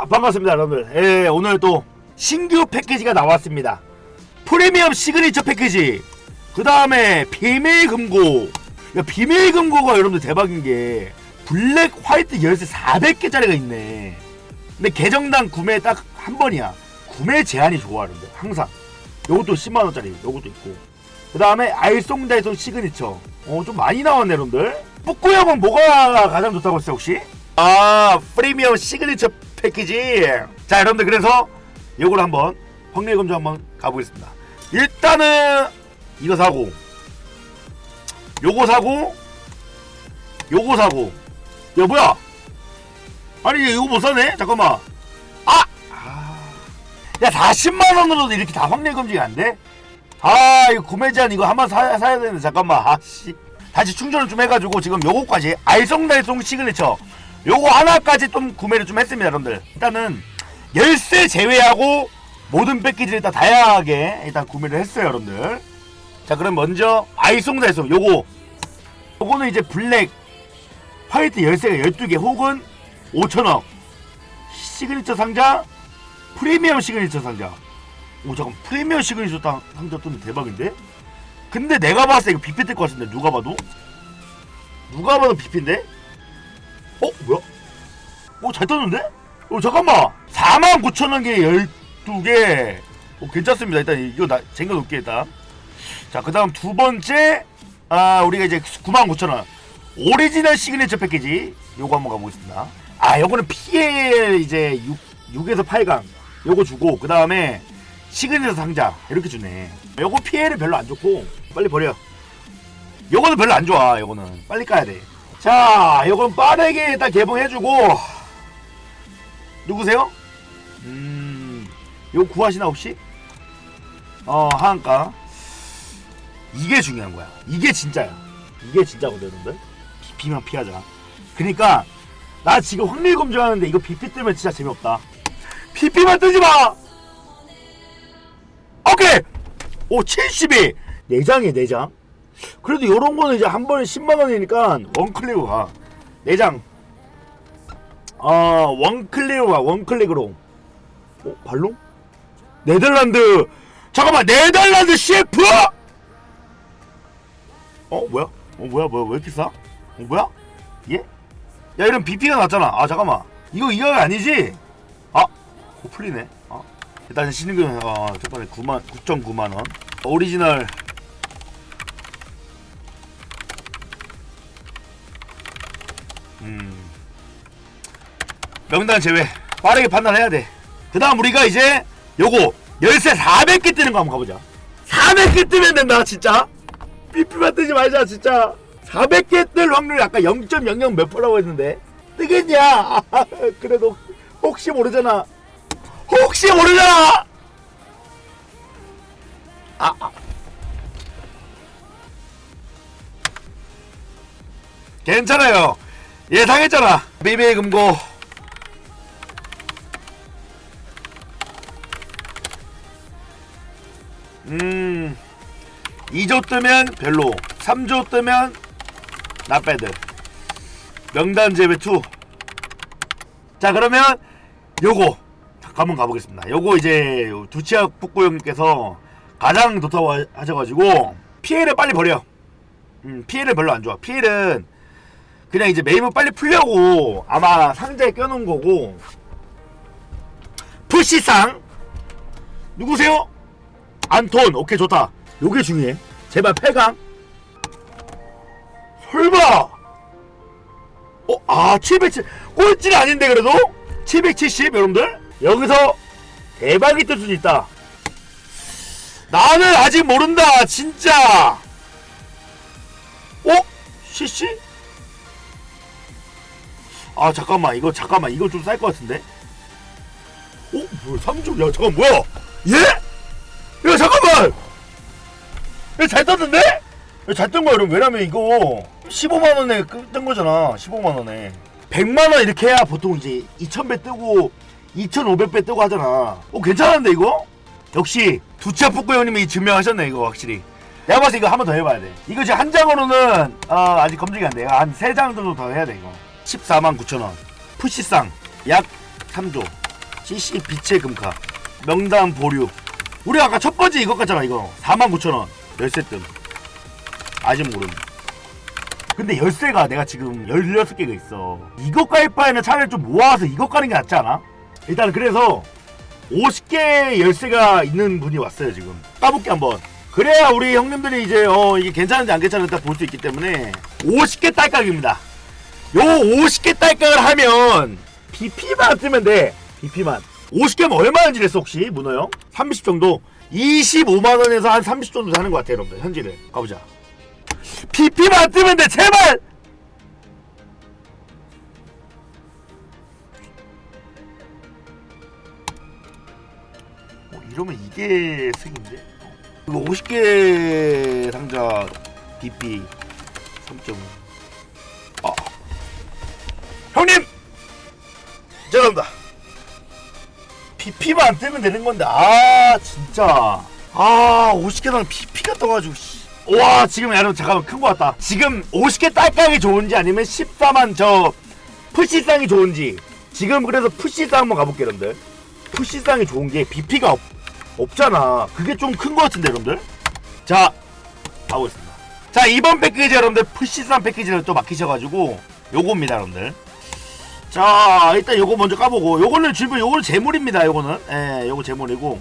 자 반갑습니다 여러분들. 예, 오늘 또 신규 패키지가 나왔습니다. 프리미엄 시그니처 패키지. 그 다음에 비밀 금고. 야, 비밀 금고가 여러분들 대박인 게 블랙 화이트 열쇠 400개짜리가 있네. 근데 계정당 구매 딱 한 번이야. 구매 제한이 좋아 여러분들. 항상. 요것도 10만원짜리 요것도 있고. 그 다음에 알쏭달쏭 시그니처. 어 좀 많이 나왔네 여러분들. 뿌꾸 형은 뭐가 가장 좋다고 했어요 혹시? 아 프리미엄 시그니처 패키지. 자 여러분들 그래서 요걸 한번 확률 검증 한번 가보겠습니다. 일단은 이거 사고 요거 사고 요거 사고. 야 뭐야? 아니 이거 못 사네? 잠깐만. 아! 아. 야 40만원으로도 이렇게 다 확률 검증이 안 돼? 아 이거 구매 제한 이거 한번 사, 사야 되는데 잠깐만. 아씨. 다시 충전을 좀 해가지고 지금 요거까지 알쏭달쏭 시그니처 요거 하나까지 좀 구매를 좀 했습니다 여러분들 일단은 열쇠 제외하고 모든 패키지를 일단 다양하게 일단 구매를 했어요 여러분들 자 그럼 먼저 알쏭달쏭 요거 요거는 이제 블랙 화이트 열쇠가 12개 혹은 5천원 시그니처 상자 프리미엄 시그니처 상자 오 잠깐 프리미엄 시그니처 상- 상자 뜨면 대박인데? 근데 내가 봤을 때 이거 비피 뜰것 같은데 누가 봐도? 누가 봐도 비피인데? 어? 뭐야? 오잘 떴는데? 어 잠깐만. 49,000원에 12개. 오 괜찮습니다. 일단 이거 나 쟁여놓을게 일단. 자 그 다음 두 번째. 아 우리가 이제 99,000원. 오리지널 시그니처 패키지. 요거 한번 가보겠습니다. 아 요거는 PL 이제 6, 6에서 8강. 요거 주고 그 다음에 시그니처 상자. 이렇게 주네. 요거 PL은 별로 안 좋고 빨리 버려. 요거는 별로 안 좋아 요거는. 빨리 까야 돼 자 요건 빠르게 일단 개봉해주고. 누구세요? 음. 요거 구하시나 혹시? 어 하한가? 이게 중요한 거야. 이게 진짜야. 이게 진짜거든 여러분들 비피만 피하자. 그니까 나 지금 확률 검증하는데 이거 비피 뜨면 진짜 재미없다. 비피만 뜨지 마! 오케이! 오 72! 4장이에요 4장 그래도 요런 거는 이제 한 번에 10만원이니까 원클릭으로 가 4장 어 원클릭으로 가 원클릭으로 어 발롱? 네덜란드 잠깐만 네덜란드 셰프 어 뭐야? 어 뭐야 뭐야 왜 이렇게 싸? 어 뭐야? 예? 야 이런 BP가 났잖아 아 잠깐만 이거 이거 아니지? 아? 어 풀리네 어 일단 신인금 어 저번에 9만 9.9만 원 오리지널 명단 제외. 빠르게 판단해야 돼그 다음 우리가 이제 요거 열쇠 400개 뜨는 거 한번 가보자. 400개 뜨면 된다 진짜. 삐삐만 뜨지 말자 진짜. 400개 뜰 확률이 아까 0.00 몇 프로라고 했는데. 뜨겠냐? 그래도 혹시 모르잖아. 혹시 모르잖아! 아, 아. 괜찮아요. 예상했잖아. 비밀 금고 음 2조 뜨면 별로 3조 뜨면 나빼드 명단 제외 2. 자 그러면 요거 한번 가보겠습니다. 요거 이제 두치아 북구 형님께서 가장 좋다고 하- 하셔가지고 피해를 빨리 버려. 음, 피해를 별로 안 좋아. 피해는 그냥 이제 메임을 빨리 풀려고 아마 상자에 껴놓은 거고 푸시상 누구세요? 안톤 오케이 좋다. 요게 중요해. 제발 8강. 설마 어, 아, 770. 꼴찌는 아닌데, 그래도? 770, 여러분들? 여기서 대박이 뜰 수도 있다. 나는 아직 모른다, 진짜! 어? CC? 아, 잠깐만, 이거, 잠깐만, 이거 좀 쌀 것 같은데? 어? 뭐야, 3조? 야, 잠깐, 뭐야? 예? 잘 떴는데? 잘뜬 거야, 여러분. 왜냐면 이거 15만원에 뜬 거잖아. 15만원에. 100만원 이렇게 해야 보통 이제 2000배 뜨고 2500배 뜨고 하잖아. 어, 괜찮은데, 이거? 역시 두차 북구 형님이 증명하셨네, 이거 확실히. 내가 봐서 이거 한 번 더 해봐야 돼. 이거 지금 한 장으로는 어, 아직 검증이 안 돼. 한 세 장 정도 더 해야 돼, 이거. 14만 9천원. 푸시상 약 3조. CC 빛의 금카 명단 보류 우리 아까 첫 번째 이것 같잖아 이거 49,000원 열쇠 뜸. 아직 모름. 근데 열쇠가 내가 지금 16개가 있어. 이것 갈 바에는 차라리 좀 모아서 이것 가는 게 낫지 않아? 일단 그래서 50개 열쇠가 있는 분이 왔어요 지금. 까볼게 한번. 그래야 우리 형님들이 이제 어 이게 괜찮은지 안 괜찮은지 볼수 있기 때문에 50개 딸깍입니다. 요 50개 딸깍을 하면 BP만 뜨면 돼 BP만. 50개면 얼마인지 랬어 혹시? 문어 형? 30 정도 25만원에서 한 30 정도 사는 것 같아 여러분들 현질을 가보자 BP만 뜨면 돼 제발 어, 이러면 이게 승인데? 이거 50개 상자 BP 3.5 아. 형님! 죄송합니다 BP만 안 뜨면 되는 건데 아 진짜. 아 50개당 BP가 떠가지고 씨. 와 지금 여러분 잠깐만 큰 거 같다. 지금 50개 딸깍이 좋은지 아니면 14만 저 푸시쌍이 좋은지. 지금 그래서 푸시쌍 한번 가볼게요 여러분들. 푸시쌍이 좋은 게 BP가 없, 없잖아. 그게 좀 큰 거 같은데 여러분들. 자 가보겠습니다. 자 이번 패키지 여러분들 푸시쌍 패키지를 또 맡기셔가지고 요겁니다 여러분들 자 일단 요거 먼저 까보고 요거는 지금 요거는 재물입니다 요거는. 예 요거 재물이고.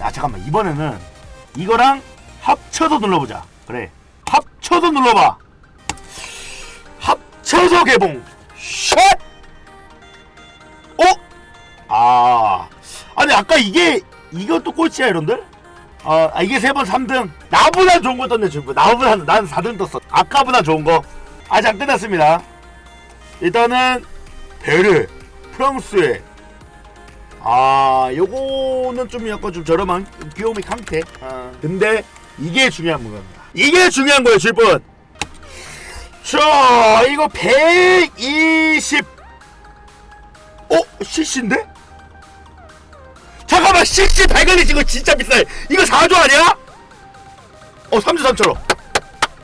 아 잠깐만 이번에는 이거랑 합쳐서 눌러보자. 그래. 합쳐서 눌러봐. 합쳐서 개봉. 샷! 어? 아. 아니 아까 이게 이것도 꼴찌야 여러분들? 어, 아, 이게 세 번 3등. 나보다 좋은 거 떴네 지금. 나보다 난 4등 떴어. 아까보다 좋은 거. 아직 안 끝났습니다. 일단은 베르 프랑스에 아 요거는 좀 약간 좀 저렴한 귀요미 강태. 아, 근데 이게 중요한 겁니다. 이게 중요한 거예요 질분 자 이거 120 어? CC인데? 잠깐만 CC 발견이 이거 진짜 비싸요. 이거 4조 아니야? 어 3조 3천원.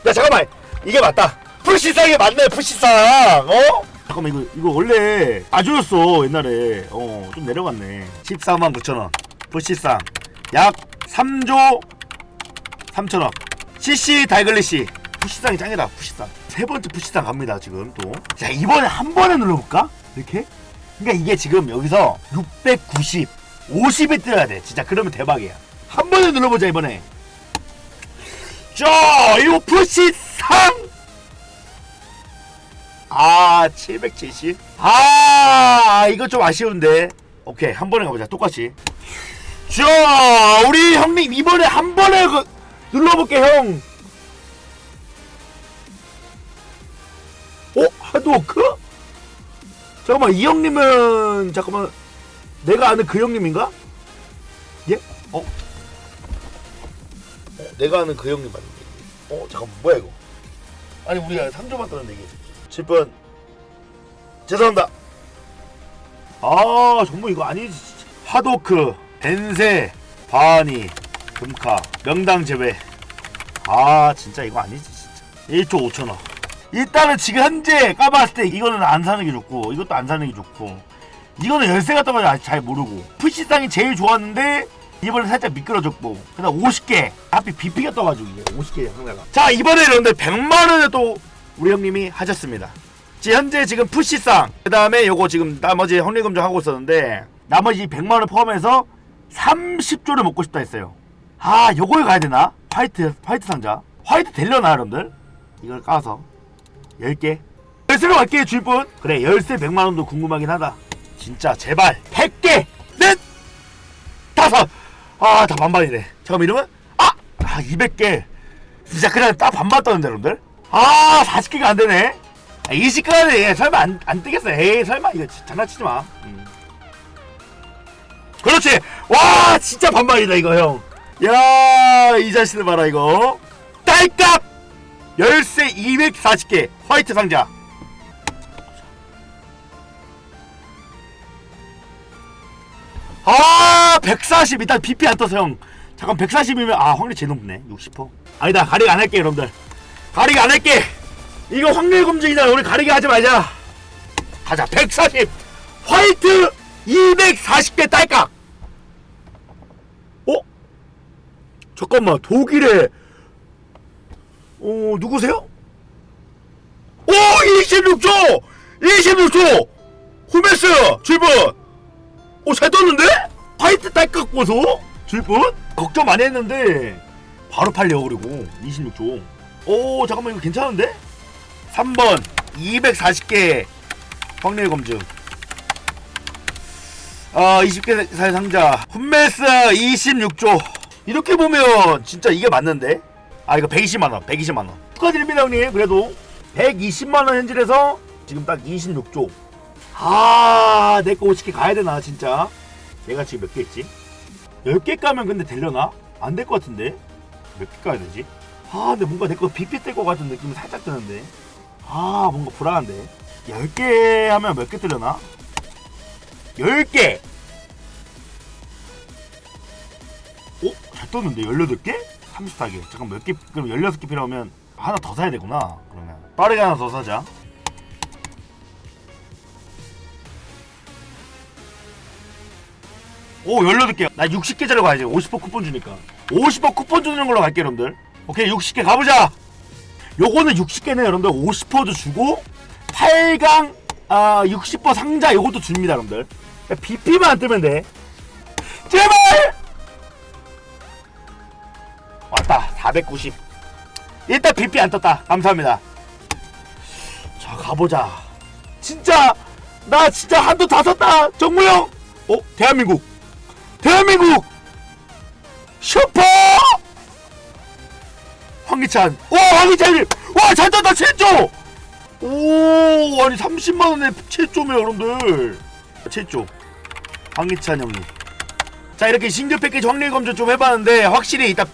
야 잠깐만. 이게 맞다. 푸시상이 맞네 푸시상 어? 잠깐만 이거 이거 원래 아주였어 옛날에. 어 좀 내려갔네. 14만 9천원. 푸시상. 약 3조 3천원. CC 달글리시 푸시상이 짱이다 푸시상. 세 번째 푸시상 갑니다 지금 또자 이번에 한 번에 눌러볼까? 이렇게? 그러니까 이게 지금 여기서 690 50이 뜨야 돼. 진짜 그러면 대박이야. 한 번에 눌러보자 이번에. 자 이거 푸시상 아 770? 아 이거 좀 아쉬운데 오케이 한 번에 가보자 똑같이 자 우리 형님 이번에 한 번에 그, 눌러볼게 형 어? 하드워크? 잠깐만 이 형님은 잠깐만 내가 아는 그 형님인가? 예? 어? 어 내가 아는 그 형님 맞는데 어 잠깐만 뭐야 이거 아니 우리가 3조 받다는 얘기 7번 죄송합니다. 아 정말 이거 아니지. 하도크 벤세 바하니 금카 명당 제외. 아 진짜 이거 아니지 진짜. 1조 5천원. 일단은 지금 현재 까봤을 때 이거는 안 사는 게 좋고 이것도 안 사는 게 좋고. 이거는 열쇠 같은 건 아직 잘 모르고. 푸시땅이 제일 좋았는데 이번에 살짝 미끄러졌고. 그다음 50개. 앞에 BP가 떠가지고 이게 50개 상대가. 자 이번에 그런데 100만원에 또 우리 형님이 하셨습니다. 지 현재 지금 푸시상 그 다음에 요거 지금 나머지 헌리금 좀 하고 있었는데 나머지 100만원 포함해서 30조를 먹고 싶다 했어요. 아 요걸 가야 되나? 화이트 화이트 상자. 화이트 되려나 여러분들? 이걸 까서. 10개. 열쇠로 갈게요 줄분. 그래 열쇠 100만원도 궁금하긴 하다. 진짜 제발. 100개! 넷! 다섯! 아 다 반반이네. 잠깐만 이러면 아! 아 200개. 진짜 그냥 딱 반반 떴는데 여러분들 아 40개가 안 되네. 아, 20개가 돼. 설마 안, 안 뜨겠어. 에이 설마 이거 지- 장난치지 마. 음. 그렇지. 와 진짜 반반이다 이거 형. 야이 자식들 봐라 이거. 딸깍 열쇠 240개 화이트 상자. 아 140 일단 BP 안 떠서 형. 잠깐 140이면 아 확률 제일 높네 60%. 아니다 가리가 안 할게 여러분들. 가리기 안 할게. 이거 확률 검증이잖아. 우리 가리기 하지 말자. 가자. 140. 화이트 240개 딸깍 어? 잠깐만 독일에 어 누구세요? 오 26조 26조 후메스 질문 오잘 떴는데? 화이트 딸깍 보소 질문 걱정 많이 했는데 바로 팔려 그리고 26조 오 잠깐만 이거 괜찮은데? 3번 240개 확률 검증. 아 20개 살 상자. 훈메스 26조. 이렇게 보면 진짜 이게 맞는데? 아 이거 120만원 120만원. 축하드립니다 형님. 그래도 120만원 현질에서 지금 딱 26조. 아 내 거 50개 가야 되나 진짜? 내가 지금 몇개 했지? 10개 까면 근데 되려나? 안 될 것 같은데? 몇 개 까야 되지? 아 근데 뭔가 내거 빗빗 뜰것 같은 느낌이 살짝 드는데. 아 뭔가 불안한데. 10개 하면 몇 개 뜨려나? 10개! 오? 잘 떴는데? 18개? 34개. 잠깐 몇 개 그럼 16개 필요하면 하나 더 사야 되구나 그러면. 빠르게 하나 더 사자. 오 18개. 나 60개짜리 가야지 50% 쿠폰 주니까. 50% 쿠폰 주는 걸로 갈게 여러분들 오케이 60개 가보자. 요거는 60개네 여러분들. 50%도 주고 8강 아, 60% 상자 요것도 줍니다 여러분들. BP만 안 뜨면 돼. 제발! 왔다 490 일단 BP 안 떴다. 감사합니다. 자 가보자. 진짜 나 진짜 한도 다 썼다. 정무영 어 대한민국. 대한민국! 슈퍼 황기찬. 와 황기찬님 와잘 떴다 7조 오 아니 30만원에 7조면 여러분들. 7조 황기찬 형님. 자 이렇게 신규 패키지 확률 검증 좀 해봤는데 확실히 일단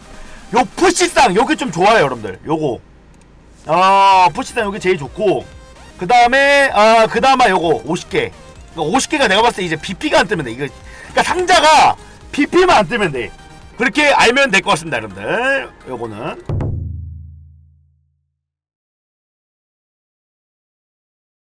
요 푸시상 요게 좀 좋아요 여러분들. 요거. 어 푸시상 요게 제일 좋고. 그 다음에 아그 다음에 요거 50개. 50개가 내가 봤을 때 이제 BP가 안 뜨면 돼. 이거 그러니까 상자가 BP만 안 뜨면 돼. 그렇게 알면 될 것 같습니다 여러분들. 요거는